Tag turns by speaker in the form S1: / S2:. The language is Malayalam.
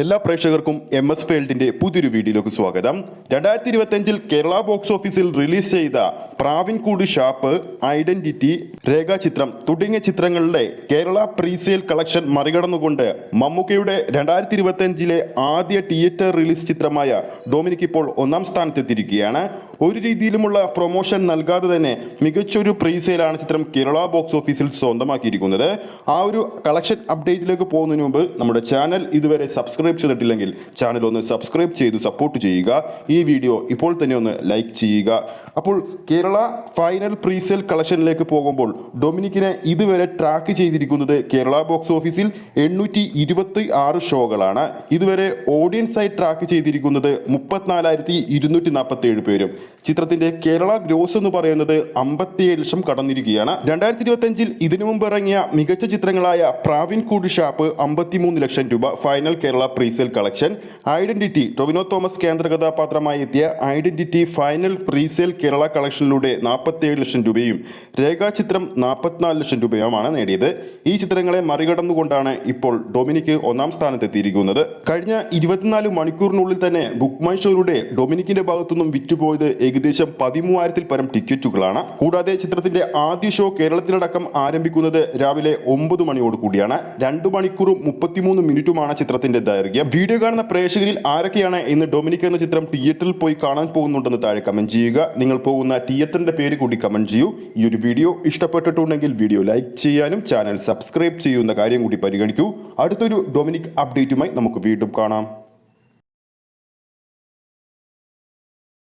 S1: എല്ലാ പ്രേക്ഷകർക്കും എം എസ് ഫീൽഡിന്റെ പുതിയൊരു വീഡിയോയിലേക്ക് സ്വാഗതം. രണ്ടായിരത്തി ഇരുപത്തിയഞ്ചിൽ കേരള ബോക്സ് ഓഫീസിൽ റിലീസ് ചെയ്ത പ്രാവിൻകൂട് ഷാപ്പ് ഐഡന്റിറ്റി രേഖാചിത്രം തുടങ്ങിയ ചിത്രങ്ങളുടെ കേരള പ്രീസെയിൽ കളക്ഷൻ മറികടന്നുകൊണ്ട് മമ്മൂക്കയുടെ രണ്ടായിരത്തി ഇരുപത്തിയഞ്ചിലെ ആദ്യ തിയേറ്റർ റിലീസ് ചിത്രമായ ഡൊമിനിക് ഇപ്പോൾ ഒന്നാം സ്ഥാനത്തെത്തിയിരിക്കുകയാണ്. ഒരു രീതിയിലുമുള്ള പ്രൊമോഷൻ നൽകാതെ തന്നെ മികച്ചൊരു പ്രീസെയിലാണ് ചിത്രം കേരള ബോക്സ് ഓഫീസിൽ സ്വന്തമാക്കിയിരിക്കുന്നത്. ആ ഒരു കളക്ഷൻ അപ്ഡേറ്റിലേക്ക് പോകുന്നതിന് മുമ്പ് നമ്മുടെ ചാനൽ ഇതുവരെ സബ്സ്ക്രൈബ് ചെയ്തിട്ടില്ലെങ്കിൽ ചാനൽ ഒന്ന് സബ്സ്ക്രൈബ് ചെയ്ത് സപ്പോർട്ട് ചെയ്യുക. ഈ വീഡിയോ ഇപ്പോൾ തന്നെ ഒന്ന് ലൈക്ക് ചെയ്യുക. അപ്പോൾ കേരള ഫൈനൽ പ്രീസെൽ കളക്ഷനിലേക്ക് പോകുമ്പോൾ ഡൊമിനിക്കിനെ ഇതുവരെ ട്രാക്ക് ചെയ്തിരിക്കുന്നത് കേരള ബോക്സ് ഓഫീസിൽ എണ്ണൂറ്റി ഇരുപത്തി ആറ് ഷോകളാണ്. ഇതുവരെ ഓഡിയൻസായി ട്രാക്ക് ചെയ്തിരിക്കുന്നത് മുപ്പത്തിനാലായിരത്തി ഇരുന്നൂറ്റി നാൽപ്പത്തി ഏഴ് പേരും. ചിത്രത്തിന്റെ കേരള ഗ്രോസ് എന്ന് പറയുന്നത് അമ്പത്തിയേഴ് ലക്ഷം കടന്നിരിക്കുകയാണ്. രണ്ടായിരത്തി ഇരുപത്തി അഞ്ചിൽ ഇതിനു മുമ്പ് ഇറങ്ങിയ മികച്ച ചിത്രങ്ങളായ പ്രാവിൻ കൂട് ഷാപ്പ് അമ്പത്തിമൂന്ന് ലക്ഷം രൂപ final Kerala presale collection identity Tovino Thomas കേന്ദ്ര കഥാപാത്രമായി എത്തിയ ഐഡന്റിറ്റി ഫൈനൽ പ്രീസെൽ കേരള കളക്ഷനിലൂടെ നാൽപ്പത്തിയേഴ് ലക്ഷം രൂപയും രേഖാചിത്രം നാൽപ്പത്തിനാല് ലക്ഷം രൂപയുമാണ് നേടിയത്. ഈ ചിത്രങ്ങളെ മറികടന്നുകൊണ്ടാണ് ഇപ്പോൾ ഡൊമിനിക്ക് ഒന്നാം സ്ഥാനത്തെത്തിയിരിക്കുന്നത്. കഴിഞ്ഞ ഇരുപത്തിനാല് മണിക്കൂറിനുള്ളിൽ തന്നെ ബുക്ക് മൈ ഷോയിലൂടെ ഡൊമിനിക്കിന്റെ ഭാഗത്തുനിന്നും വിറ്റുപോയത് ഏകദേശം പതിമൂവായിരത്തിൽ പരം ടിക്കറ്റുകളാണ്. കൂടാതെ ചിത്രത്തിന്റെ ആദ്യ ഷോ കേരളത്തിലടക്കം ആരംഭിക്കുന്നത് രാവിലെ ഒമ്പത് മണിയോട് കൂടിയാണ്. രണ്ടു മണിക്കൂറും മുപ്പത്തിമൂന്ന് മിനിറ്റുമാണ് ചിത്രത്തിന്റെ ദൈർഘ്യം. വീഡിയോ കാണുന്ന പ്രേക്ഷകരിൽ ആരൊക്കെയാണ് ഇന്ന് ഡൊമിനിക് എന്ന ചിത്രം തിയേറ്ററിൽ പോയി കാണാൻ പോകുന്നുണ്ടെന്ന് താഴെ കമന്റ് ചെയ്യുക. നിങ്ങൾ പോകുന്ന തിയേറ്ററിന്റെ പേര് കൂടി കമന്റ് ചെയ്യൂ. ഈ ഒരു വീഡിയോ ഇഷ്ടപ്പെട്ടിട്ടുണ്ടെങ്കിൽ വീഡിയോ ലൈക്ക് ചെയ്യാനും ചാനൽ സബ്സ്ക്രൈബ് ചെയ്യുന്ന കാര്യം കൂടി പരിഗണിക്കൂ. അടുത്തൊരു ഡൊമിനിക് അപ്ഡേറ്റുമായി നമുക്ക് വീണ്ടും കാണാം.